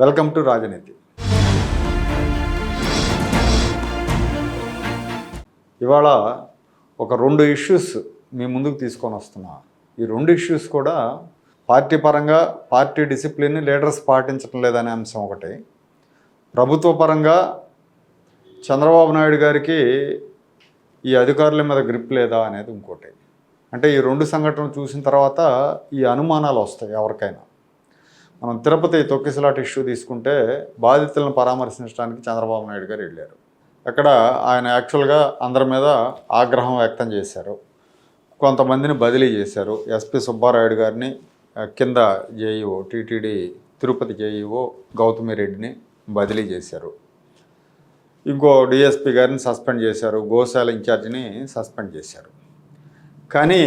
Welcome to రాజనీతి. ఇవాళ ఒక రెండు ఇష్యూస్ మీ ముందుకు తీసుకొని వస్తున్నా. ఈ రెండు ఇష్యూస్ కూడా పార్టీ పరంగా పార్టీ డిసిప్లిన్ లీడర్స్ పాటించడం లేదనే అంశం ఒకటి. ప్రభుత్వ పరంగా చంద్రబాబు నాయుడు గారికి ఈ అధికారుల మీద గ్రిప్ లేదా అనేది ఇంకోటి. అంటే ఈ రెండు సంఘటనలు చూసిన తర్వాత ఈ అనుమానాలు వస్తాయి ఎవరికైనా. మనం తిరుపతి తొక్కిసలాట ఇష్యూ తీసుకుంటే బాధితులను పరామర్శించడానికి చంద్రబాబు నాయుడు గారు వెళ్ళారు. అక్కడ ఆయన యాక్చువల్గా అందరి మీద ఆగ్రహం వ్యక్తం చేశారు. కొంతమందిని బదిలీ చేశారు. ఎస్పి సుబ్బారాయుడు గారిని కింద JEO TTD Tirupati JEO Gautami రెడ్డిని బదిలీ చేశారు. ఇంకో డిఎస్పి గారిని సస్పెండ్ చేశారు. గోశాల ఇన్ఛార్జిని సస్పెండ్ చేశారు. కానీ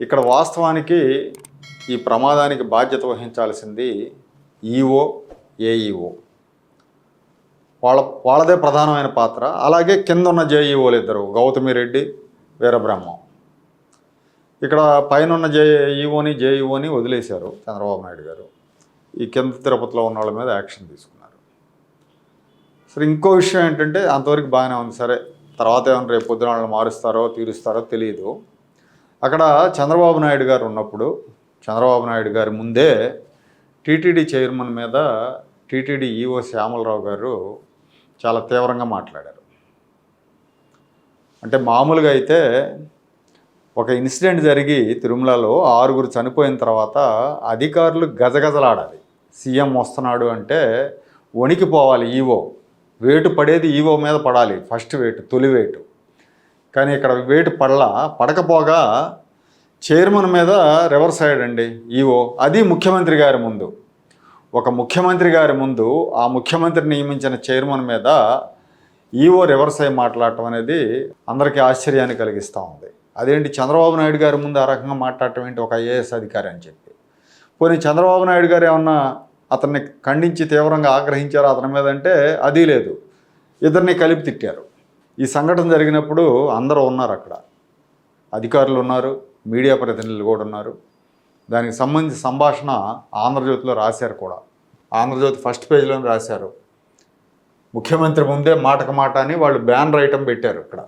ఇక్కడ వాస్తవానికి ఈ ప్రమాదానికి బాధ్యత వహించాల్సింది ఈఓ ఏఈఓ వాళ్ళ వాళ్ళదే ప్రధానమైన పాత్ర. అలాగే కింద ఉన్న జేఈఓలు ఇద్దరు గౌతమి రెడ్డి వీరబ్రహ్మం. ఇక్కడ పైన ఉన్న జేఈఓని జేఈఓని వదిలేశారు చంద్రబాబు నాయుడు గారు. ఈ కింద తిరుపతిలో ఉన్న వాళ్ళ మీద యాక్షన్ తీసుకున్నారు. సరే ఇంకో విషయం ఏంటంటే అంతవరకు బాగానే ఉంది. సరే తర్వాత ఏమైనా రేపు పొద్దున వాళ్ళని మారుస్తారో తీరుస్తారో తెలియదు అక్కడ చంద్రబాబు నాయుడు గారు ఉన్నప్పుడు చంద్రబాబు నాయుడు గారి ముందే టీటీడీ చైర్మన్ మీద టీటీడీ ఈఓ శ్యామలరావు గారు చాలా తీవ్రంగా మాట్లాడారు. అంటే మామూలుగా అయితే ఒక ఇన్సిడెంట్ జరిగి తిరుమలలో ఆరుగురు చనిపోయిన తర్వాత అధికారులు గజగజలాడాలి. సీఎం వస్తున్నాడు అంటే వణికిపోవాలి ఈవో. వేటు పడేది ఈవో మీద పడాలి. ఫస్ట్ వేటు తొలి వేటు. కానీ ఇక్కడ వేటు పడలా పడకపోగా చైర్మన్ మీద రివర్స్ అయ్యాడండి ఈవో. అది ముఖ్యమంత్రి గారి ముందు. ఒక ముఖ్యమంత్రి గారి ముందు ఆ ముఖ్యమంత్రి నియమించిన చైర్మన్ మీద ఈవో రివర్స్ అయ్యి మాట్లాడటం అనేది అందరికీ ఆశ్చర్యాన్ని కలిగిస్తూ ఉంది. అదేంటి? చంద్రబాబు నాయుడు గారి ముందు ఆ రకంగా మాట్లాడటం ఏంటి? ఒక ఐఏఎస్ అధికారి అని చెప్పి. పోనీ చంద్రబాబు నాయుడు గారు ఏమన్నా అతన్ని ఖండించి తీవ్రంగా ఆగ్రహించారు అతని మీద అంటే అది లేదు. ఇద్దరిని కలిపి తిట్టారు. ఈ సంఘటన జరిగినప్పుడు అందరూ ఉన్నారు అక్కడ. అధికారులు ఉన్నారు. మీడియా ప్రతినిధులు కూడా ఉన్నారు. దానికి సంబంధించి సంభాషణ ఆంధ్రజ్యోతిలో రాశారు కూడా. ఆంధ్రజ్యోతి ఫస్ట్ పేజీలోనే రాశారు. ముఖ్యమంత్రి ముందే మాటకు మాట అని వాళ్ళు బ్యాన్ ఐటమ్ పెట్టారు ఇక్కడ.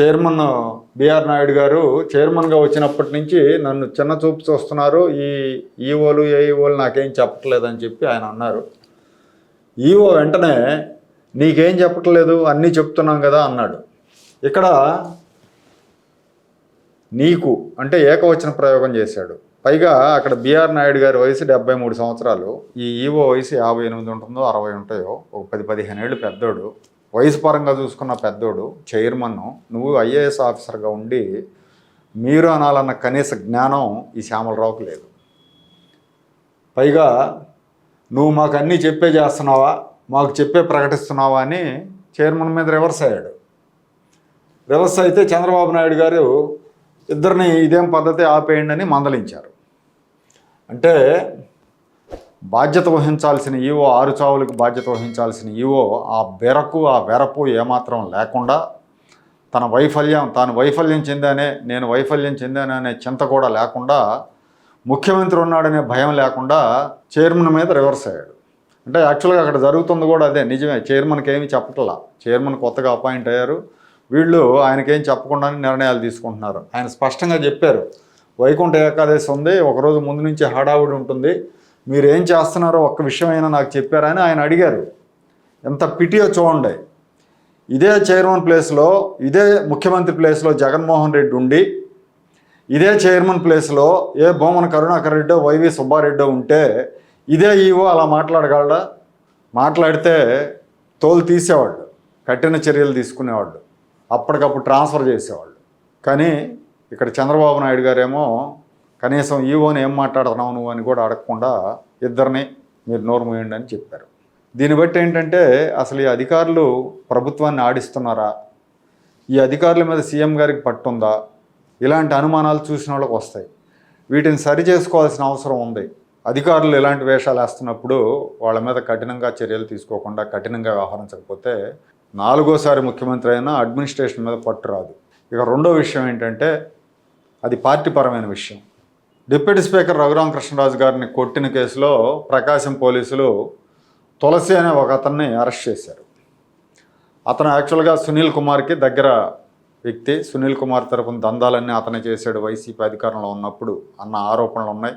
చైర్మన్ బిఆర్ నాయుడు గారు చైర్మన్గా వచ్చినప్పటి నుంచి నన్ను చిన్న చూపు చూస్తున్నారు. ఈ ఈఓలు ఏఈఓలు నాకేం చెప్పట్లేదని చెప్పి ఆయన అన్నారు. ఈఓ వెంటనే నీకేం చెప్పట్లేదు? అన్నీ చెప్తున్నాం కదా అన్నాడు. ఇక్కడ నీకు అంటే ఏకవచన ప్రయోగం చేశాడు. పైగా అక్కడ బీఆర్ నాయుడు గారి వయసు డెబ్బై మూడు సంవత్సరాలు. ఈ ఈవో వయసు యాభై ఎనిమిది ఉంటుందో అరవై ఉంటాయో ఒక పది పదిహేను ఏళ్ళు పెద్దోడు. వయసు పరంగా చూసుకున్న పెద్దోడు చైర్మన్ నువ్వు ఐఏఎస్ ఆఫీసర్గా ఉండి మీరు అనాలన్న కనీస జ్ఞానం ఈ శ్యామలరావుకు లేదు. పైగా నువ్వు మాకు అన్నీ చెప్పే చేస్తున్నావా మాకు చెప్పే ప్రకటిస్తున్నావా అని చైర్మన్ మీద రివర్స్ అయ్యాడు. రివర్స్ అయితే చంద్రబాబు నాయుడు గారు ఇద్దరిని ఇదేం పద్ధతి ఆపేయండి అని మందలించారు. అంటే బాధ్యత వహించాల్సిన ఈవో ఆరు చావులకు బాధ్యత వహించాల్సిన ఈవో ఆ బెరకు ఆ వెరపు ఏమాత్రం లేకుండా తన వైఫల్యం తాను వైఫల్యం చెందానే నేను వైఫల్యం చెందాననే అనే చింత కూడా లేకుండా ముఖ్యమంత్రి ఉన్నాడనే భయం లేకుండా చైర్మన్ మీద రివర్స్ అయ్యాడు. అంటే యాక్చువల్గా అక్కడ జరుగుతుంది కూడా అదే నిజమే చైర్మన్కి ఏమీ చెప్పట్లా. చైర్మన్ కొత్తగా అపాయింట్ అయ్యారు. వీళ్ళు ఆయనకేం చెప్పకుండానే నిర్ణయాలు తీసుకుంటున్నారు. ఆయన స్పష్టంగా చెప్పారు. వైకుంఠ ఏకాదశి ఉంది ఒకరోజు ముందు నుంచి హడావుడి ఉంటుంది. మీరు ఏం చేస్తున్నారో ఒక్క విషయమైనా నాకు చెప్పారని ఆయన అడిగారు. ఎంత పిటియో చూడండి. ఇదే చైర్మన్ ప్లేస్లో ఇదే ముఖ్యమంత్రి ప్లేస్లో జగన్మోహన్ రెడ్డి ఉండి ఇదే చైర్మన్ ప్లేస్లో ఏ బొమ్మన కరుణాకర్ రెడ్డో వైవి సుబ్బారెడ్డో ఉంటే ఇదే ఈవో అలా మాట్లాడగలడా? మాట్లాడితే తోలు తీసేవాళ్ళు కఠిన చర్యలు తీసుకునేవాళ్ళు. అప్పటికప్పుడు ట్రాన్స్ఫర్ చేసేవాళ్ళు. కానీ ఇక్కడ చంద్రబాబు నాయుడు గారేమో కనీసం ఈవోని ఏం మాట్లాడుతున్నావు నువ్వు అని కూడా అడగకుండా ఇద్దరిని మీరు నోరు మూయండి అని చెప్పారు. దీన్ని బట్టి ఏంటంటే అసలు ఈ అధికారులు ప్రభుత్వాన్ని ఆడిస్తున్నారా? ఈ అధికారుల మీద సీఎం గారికి పట్టుందా? ఇలాంటి అనుమానాలు చూసిన వాళ్ళకి వస్తాయి. వీటిని సరి చేసుకోవాల్సిన అవసరం ఉంది. అధికారులు ఇలాంటి వేషాలు వేస్తున్నప్పుడు వాళ్ళ మీద కఠినంగా చర్యలు తీసుకోకుండా కఠినంగా వ్యవహరించకపోతే నాలుగోసారి ముఖ్యమంత్రి అయినా అడ్మినిస్ట్రేషన్ మీద పట్టు రాదు. ఇక రెండో విషయం ఏంటంటే అది పార్టీ పరమైన విషయం. డిప్యూటీ స్పీకర్ రఘురామ కృష్ణరాజు గారిని కొట్టిన కేసులో ప్రకాశం పోలీసులు తులసి అనే ఒక అతన్ని అరెస్ట్ చేశారు. అతను యాక్చువల్గా సునీల్ కుమార్కి దగ్గర వ్యక్తి. సునీల్ కుమార్ తరపున దందాలన్నీ అతనే చేశాడు. వైసీపీ అధికారంలో ఉన్నప్పుడు అన్న ఆరోపణలు ఉన్నాయి.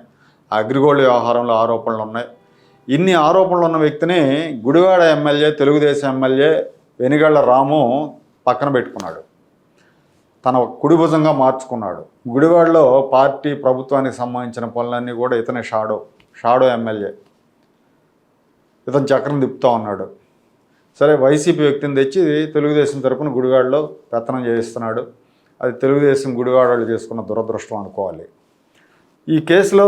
ఆ అగ్రిగోల్డ్ వ్యవహారంలో ఆరోపణలు ఉన్నాయి. ఇన్ని ఆరోపణలు ఉన్న వ్యక్తిని గుడివాడ ఎమ్మెల్యే తెలుగుదేశం ఎమ్మెల్యే వెనిగళ్ళ రాము పక్కన పెట్టుకున్నాడు. తన కుడి భుజంగా మార్చుకున్నాడు. గుడివాడలో పార్టీ ప్రభుత్వానికి సంబంధించిన పనులన్నీ కూడా ఇతనే షాడో షాడో ఎమ్మెల్యే. ఇతను చక్రం తిప్పుతూ ఉన్నాడు. సరే వైసీపీ వ్యక్తిని తెచ్చి తెలుగుదేశం తరపున గుడివాడలో పెత్తనం చేయిస్తున్నాడు. అది తెలుగుదేశం గుడివాడలు చేసుకున్న దురదృష్టం అనుకోవాలి. ఈ కేసులో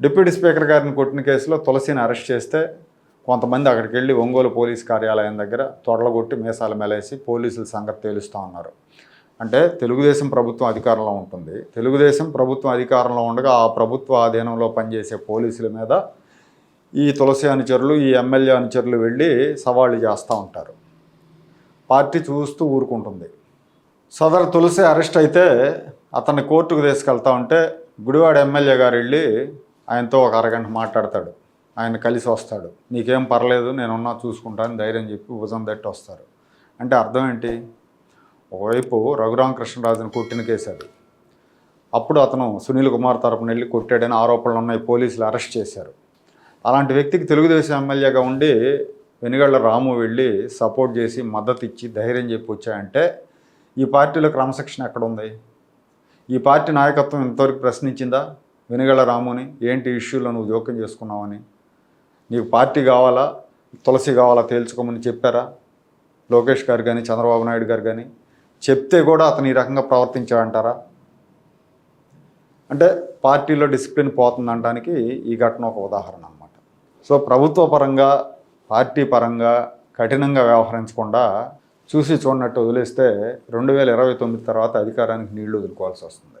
డిప్యూటీ స్పీకర్ గారిని కొట్టిన కేసులో తులసిని అరెస్ట్ చేస్తే కొంతమంది అక్కడికి వెళ్ళి ఒంగోలు పోలీస్ కార్యాలయం దగ్గర తొడలగొట్టి మీసాలు మెలేసి పోలీసుల సంగతి తేలుస్తూ ఉన్నారు. అంటే తెలుగుదేశం ప్రభుత్వం అధికారంలో ఉంటుంది. తెలుగుదేశం ప్రభుత్వం అధికారంలో ఉండగా ఆ ప్రభుత్వ ఆధీనంలో పనిచేసే పోలీసుల మీద ఈ తులసి అనుచరులు ఈ ఎమ్మెల్యే అనుచరులు వెళ్ళి సవాళ్ళు చేస్తూ ఉంటారు. పార్టీ చూస్తూ ఊరుకుంటుంది. సదరు తులసి అరెస్ట్ అయితే అతన్ని కోర్టుకు తీసుకెళ్తా ఉంటే గుడివాడ ఎమ్మెల్యే గారు వెళ్ళి ఆయనతో ఒక అరగంట మాట్లాడతాడు. ఆయన కలిసి వస్తాడు. నీకేం పర్లేదు నేనున్నా చూసుకుంటాను ధైర్యం చెప్పి భుజం తట్టి వస్తారు. అంటే అర్థం ఏంటి? ఒకవైపు రఘురామకృష్ణరాజుని కొట్టిన కేసు అది. అప్పుడు అతను సునీల్ కుమార్ తరపున వెళ్ళి కొట్టాడని ఆరోపణలు ఉన్నాయి పోలీసులు అరెస్ట్ చేశారు. అలాంటి వ్యక్తికి తెలుగుదేశం ఎమ్మెల్యేగా ఉండి వెనుగళ్ళ రాము వెళ్ళి సపోర్ట్ చేసి మద్దతు ఇచ్చి ధైర్యం చెప్పి వచ్చాయంటే ఈ పార్టీలో క్రమశిక్షణ ఎక్కడ ఉంది ఈ పార్టీ నాయకత్వం ఇంతవరకు ప్రశ్నించిందా? వెనుగళ్ళ రాముని ఏంటి ఇష్యూలో నువ్వు జోక్యం చేసుకున్నావని? నీకు పార్టీ కావాలా? తులసి కావాలా తేల్చుకోమని చెప్పారా? లోకేష్ గారు కానీ చంద్రబాబు నాయుడు గారు కానీ చెప్తే కూడా అతను ఈ రకంగా ప్రవర్తించాడంటారా? అంటే పార్టీలో డిసిప్లిన్ పోతుందనడానికి ఈ ఘటన ఒక ఉదాహరణ అనమాట సో ప్రభుత్వ పరంగా పార్టీ పరంగా కఠినంగా వ్యవహరించకుండా చూసి చూడనట్టు వదిలేస్తే రెండు వేల ఇరవై తొమ్మిది తర్వాత అధికారానికి నీళ్ళు వదులుకోవాల్సి వస్తుంది.